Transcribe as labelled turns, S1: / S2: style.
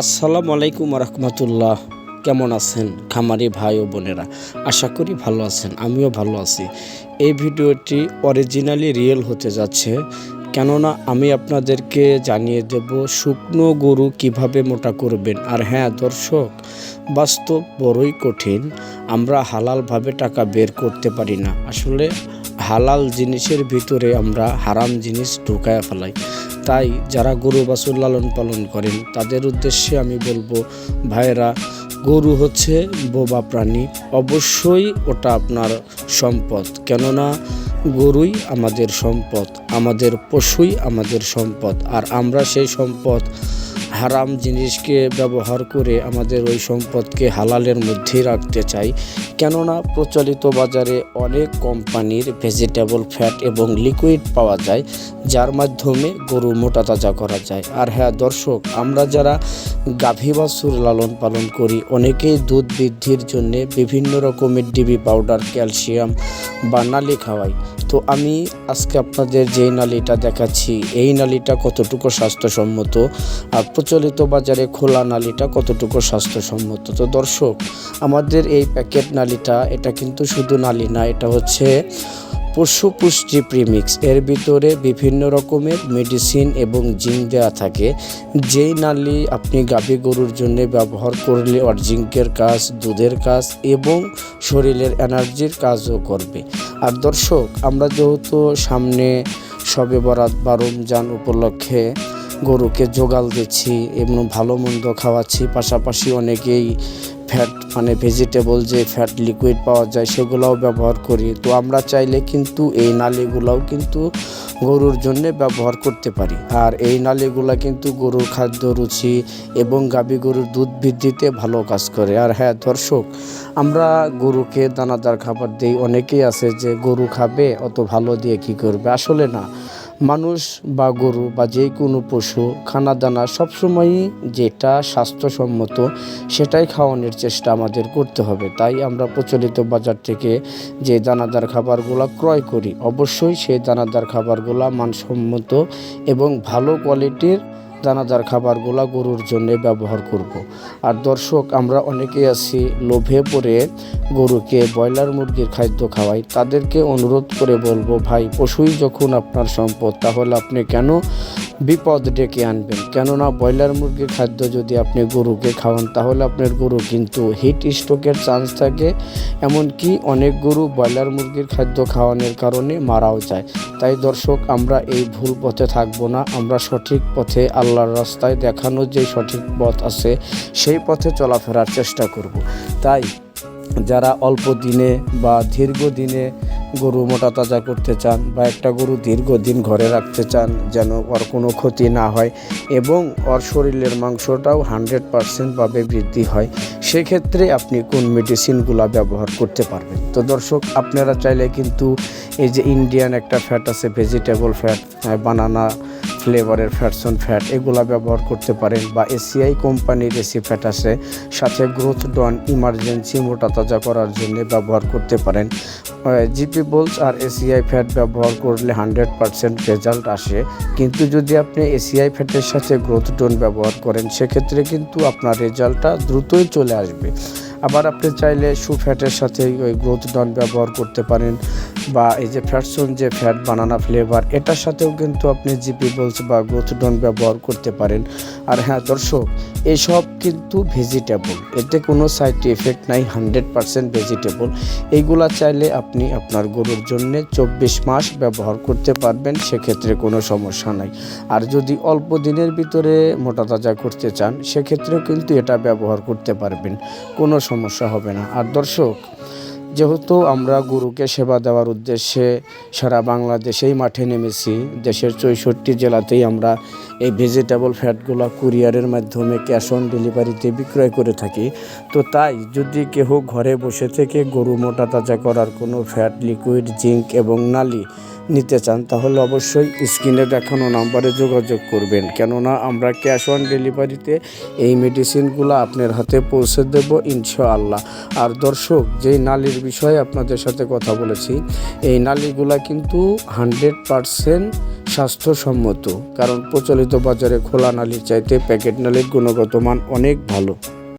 S1: আসসালামু আলাইকুম রহমতুল্লাহ কেমন আছেন খামারি ভাই ও বোনেরা? আশা করি ভালো আছেন, আমিও ভালো আছি। এই ভিডিওটি অরিজিনালি রিয়েল হতে যাচ্ছে, কেননা আমি আপনাদেরকে জানিয়ে দেব শুকনো গরু কীভাবে মোটা করবেন। আর হ্যাঁ দর্শক, বাস্তব বড়ই কঠিন, আমরা হালালভাবে টাকা বের করতে পারি না। আসলে হালাল জিনিসের ভিতরে আমরা হারাম জিনিস ঢুকায় ফেলাই। তাই যারা গরু বাছুর লালন পালন করেন, তাদের উদ্দেশ্যে আমি বলব, ভাইয়েরা, গরু হচ্ছে বোবা প্রাণী। অবশ্যই ওটা আপনার সম্পদ। কেননা, গরুই আমাদের সম্পদ, আমাদের পশুই আমাদের সম্পদ। আর আমরা সেই সম্পদ হারাম জিনিসকে ব্যবহার করে আমাদের ওই সম্পদকে হালালের মধ্যে রাখতে চাই। কেননা প্রচলিত বাজারে অনেক কোম্পানির ভেজিটেবল ফ্যাট এবং লিকুইড পাওয়া যায়, যার মাধ্যমে গরু মোটা তাজা করা যায়। আর হ্যাঁ দর্শক, আমরা যারা গাভী বাছুর লালন পালন করি, অনেকেই দুধ বৃদ্ধির জন্য বিভিন্ন রকমের ডিবি পাউডার, ক্যালসিয়াম বা নালি খাওয়াই। তো আমি আজকে আপনাদের যেই নালিটা দেখাচ্ছি, এই নালিটা কতটুকু স্বাস্থ্যসম্মত আর প্রচলিত বাজারে খোলা নালিটা কতটুকু স্বাস্থ্যসম্মত। তো দর্শক, আমাদের এই প্যাকেট নালিটা, এটা কিন্তু শুধু নালি না, এটা হচ্ছে পশু পুষ্টি প্রিমিক্স এর ভিতরে বিভিন্ন রকমের মেডিসিন এবং জিঙ্ক দেওয়া থাকে। যেই নালি আপনি গাভী গরুর জন্য ব্যবহার করলে ওর জিঙ্কের কাজ, দুধের কাজ এবং শরীরের এনার্জির কাজও করবে। আর দর্শক, আমরা যেহেতু সামনে সবে বরাত বা রমজান উপলক্ষে গরুকে জোগাল দিচ্ছি এবং ভালো মন্দ খাওয়াচ্ছি, পাশাপাশি অনেকেই ফ্যাট মানে ভেজিটেবল যে ফ্যাট লিকুইড পাওয়া যায়, সেগুলোও ব্যবহার করি। তো আমরা চাইলে কিন্তু এই নালিগুলোও কিন্তু গরুর জন্য ব্যবহার করতে পারি। আর এই নালিগুলা কিন্তু গরুর খাদ্য রুচি এবং গাভী গরুর দুধ বৃদ্ধিতে ভালো কাজ করে। আর হ্যাঁ দর্শক, আমরা গরুকে দানাদার খাবার দিই। অনেকেই আছে যে গরু খাবে, অত ভালো দিয়ে কি করবে? আসলে না। মানুষ বা গরু বা যে কোনো পশু খানা দানা সবসময়ই যেটা স্বাস্থ্যসম্মত সেটাই খাওয়ানোর চেষ্টা আমাদের করতে হবে। তাই আমরা প্রচলিত বাজার থেকে যে দানাদার খাবারগুলো ক্রয় করি, অবশ্যই সেই দানাদার খাবারগুলো মানসম্মত এবং ভালো কোয়ালিটির দানাদার খাবারগুলা গরুর জন্য ব্যবহার করব। আর দর্শক, আমরা অনেকেই আছি লোভে পড়ে গরুকে ব্রয়লার মুরগির খাদ্য খাওয়াই, তাদেরকে অনুরোধ করে বলব, ভাই, পশুই যখন আপনার সম্পদ, তাহলে আপনি কেন বিপদ ডেকে আনবেন? কেননা ব্রয়লার মুরগির খাদ্য যদি আপনি গরুকে খাওয়ান, তাহলে আপনার গরু কিন্তু হিট স্ট্রোকের চান্স থাকে। এমনকি অনেক গরু ব্রয়লার মুরগির খাদ্য খাওয়ানোর কারণে মারাও যায়। তাই দর্শক, আমরা এই ভুল পথে থাকব না। আমরা সঠিক পথে আল্লাহর রাস্তায় দেখানোর যে সঠিক পথ আছে, সেই পথে চলাফেরার চেষ্টা করব। তাই যারা অল্প দিনে বা দীর্ঘদিনে গরু মোটা তাজা করতে চান বা একটা গরু দীর্ঘদিন ঘরে রাখতে চান যেন ওর কোনো ক্ষতি না হয় এবং ওর শরীরের মাংসটাও হান্ড্রেড পারসেন্টভাবে বৃদ্ধি হয়, সেক্ষেত্রে আপনি কোন মেডিসিনগুলো ব্যবহার করতে পারবেন? তো দর্শক, আপনারা চাইলে কিন্তু এই যে ইন্ডিয়ান একটা ফ্যাট আছে ভেজিটেবল ফ্যাট বানানা ফ্লেভারের ফ্যাটসন ফ্যাট এগুলা ব্যবহার করতে পারেন বা এসিআই কোম্পানির এসি ফ্যাট আছে, সাথে গ্রোথ ডন ইমার্জেন্সি মোটা তাজা করার জন্য ব্যবহার করতে পারেন। জিপি বোলস আর এসিআই ফ্যাট ব্যবহার করলে হান্ড্রেড পারসেন্ট রেজাল্ট আসে। কিন্তু যদি আপনি এসিআই ফ্যাটের সাথে গ্রোথ ডোন ব্যবহার করেন, সেক্ষেত্রে কিন্তু আপনার রেজাল্টটা দ্রুতই চলে আসবে। আবার আপনি চাইলে সু ফ্যাটের সাথে ওই গ্রোথ ডন ব্যবহার করতে পারেন। বা এই যে ফ্যাটসন যে ফ্যাট বানানা ফ্লেভার এটার সাথেও কিন্তু আপনি জিপি বলস বা গ্রোথ ডন ব্যবহার করতে পারেন। আর হ্যাঁ দর্শক, এসব কিন্তু ভেজিটেবল এতে কোনো সাইড এফেক্ট নাই হান্ড্রেড পারসেন্ট ভেজিটেবল এইগুলা চাইলে আপনি আপনার গরুর জন্য চব্বিশ মাস ব্যবহার করতে পারবেন, সেক্ষেত্রে কোনো সমস্যা নাই। আর যদি অল্প দিনের ভিতরে মোটা তাজা করতে চান, সেক্ষেত্রেও কিন্তু এটা ব্যবহার করতে পারবেন, কোনো সমস্যা হবে না। আর দর্শক যেহেতু আমরা গুরুকে সেবা দেওয়ার উদ্দেশ্যে সারা বাংলাদেশেই মাঠে নেমেছি দেশের চৌষট্টি জেলাতেই আমরা এই ভেজিটেবল ফ্যাটগুলো কুরিয়ারের মাধ্যমে ক্যাশ অন ডেলিভারিতে বিক্রয় করে থাকি। তো তাই যদি কেহ ঘরে বসে থেকে গরু মোটা তাজা করার কোনো ফ্যাট লিকুইড জিঙ্ক এবং নালি নিতে চান, তাহলে অবশ্যই স্ক্রিনে দেখানো নাম্বারে যোগাযোগ করবেন। কেননা আমরা ক্যাশ অন ডেলিভারিতে এই মেডিসিনগুলো আপনার হাতে পৌঁছে দেব ইনশাআল্লাহ। আর দর্শক, যেই নালির বিষয়ে আপনাদের সাথে কথা বলেছি, এই নালিগুলা কিন্তু হান্ড্রেড পারসেন্ট স্বাস্থ্যসম্মত কারণ প্রচলিত বাজারে খোলা নালির চাইতে প্যাকেট নালির গুণগত মান অনেক ভালো।